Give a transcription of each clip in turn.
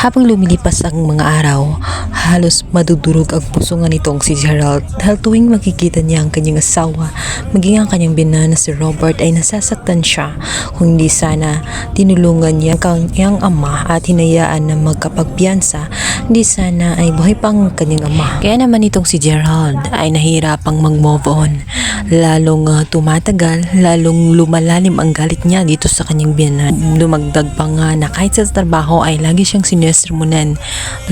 Habang lumilipas ang mga araw, halos madudurog ang puso nga nitong si Gerald dahil tuwing makikita niya ang kanyang asawa, maging ang kanyang bina na si Robert ay nasasaktan siya kung hindi sana tinulungan niya ang kanyang ama at hinayaan na magkapagpiyansa, hindi sana ay buhay pa ang kanyang ama. Kaya naman itong si Gerald ay nahirapang mag-move on. Lalong ah, tumatagal, lalong lumalalim ang galit niya dito sa kanyang biyanan. Dumagdag pa nga na kahit sa trabaho ay lagi siyang sinesermonan.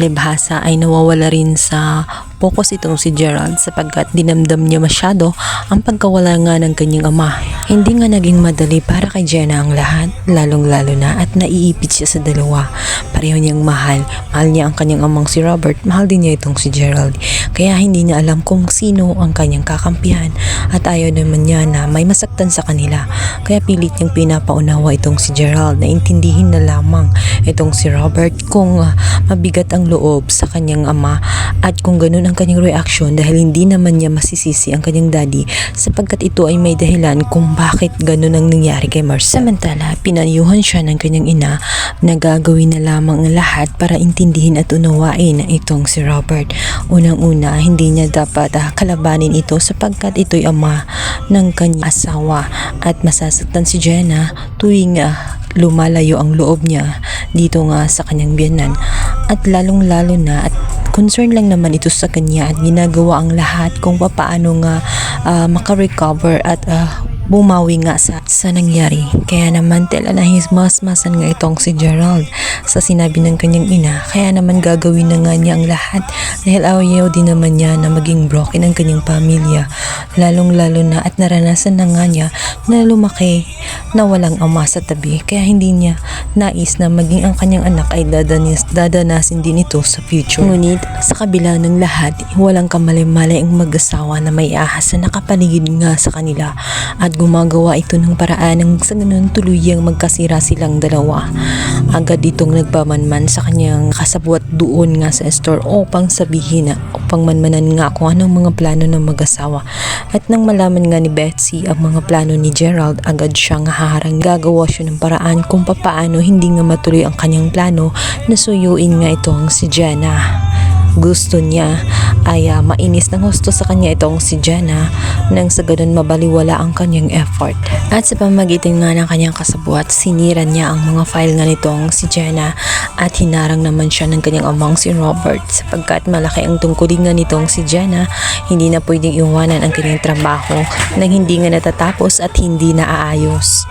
Libhasa ay nawawala rin sa focus itong si Gerald sapagkat dinamdam niya masyado ang pagkawala nga ng kanyang ama. Hindi nga naging madali para kay Jenna ang lahat, lalong lalo na at naiipit siya sa dalawa. Pareho niyang mahal. Mahal niya ang kanyang amang si Robert, mahal din niya itong si Gerald. Kaya hindi niya alam kung sino ang kanyang kakampihan at ayaw naman niya na may masaktan sa kanila. Kaya pilit niyang pinapaunawa itong si Gerald na intindihin na lamang itong si Robert kung ah, mabigat ang loob sa kanyang ama at kung ganun ang kanyang reaction dahil hindi naman niya masisisi ang kanyang daddy sapagkat ito ay may dahilan kung bakit ganun ang nangyari kay Marcel. Samantala, pinayuhan siya ng kanyang ina na gagawin na lamang ang lahat para intindihin at unawain itong si Robert. Unang-una, hindi niya dapat ah, kalabanin ito sapagkat ito'y ama ng kanyang asawa at masasaktan si Jenna tuwing ah, lumalayo ang loob niya dito nga sa kanyang biyanan at lalong lalo na at concern lang naman ito sa kanya at ginagawa ang lahat kung paano nga ah, makarecover at ah, bumawi nga sa, sa nangyari. Kaya naman tela na hismas-masan nga itong si Gerald sa sinabi ng kanyang ina. Kaya naman gagawin na nga niya ang lahat dahil ayaw din naman niya na maging broken ang kanyang pamilya. Lalong lalo na at naranasan na nga niya na lumaki na walang ama sa tabi. Kaya hindi niya nais na maging ang kanyang anak ay dadanis, dadanasin din ito sa future. Ngunit sa kabila ng lahat, walang kamalay-malay ang mag-asawa na may ahas na nakapaligid nga sa kanila at gumagawa ito ng paraan ng sa ganun tuluyang magkasira silang dalawa. Agad itong nagpamanman sa kanyang kasabwat doon nga sa store upang sabihin na upang manmanan nga kung anong mga plano ng mag-asawa. At nang malaman nga ni Betsy ang mga plano ni Gerald, agad siyang haharang gagawa siya ng paraan kung papaano hindi nga matuloy ang kanyang plano na suyuin nga itong si Jenna gusto niya ay ah, mainis ng husto sa kanya itong si Jenna nang sa ganun mabaliwala ang kanyang effort. At sa pamagitan nga ng kanyang kasabuat, sinira niya ang mga file nga nitong si Jenna at hinarang naman siya ng kanyang amang si Robert sapagkat malaki ang tungkulin nga nitong si Jenna, hindi na pwedeng iwanan ang kanyang trabaho nang hindi nga natatapos at hindi na aayos.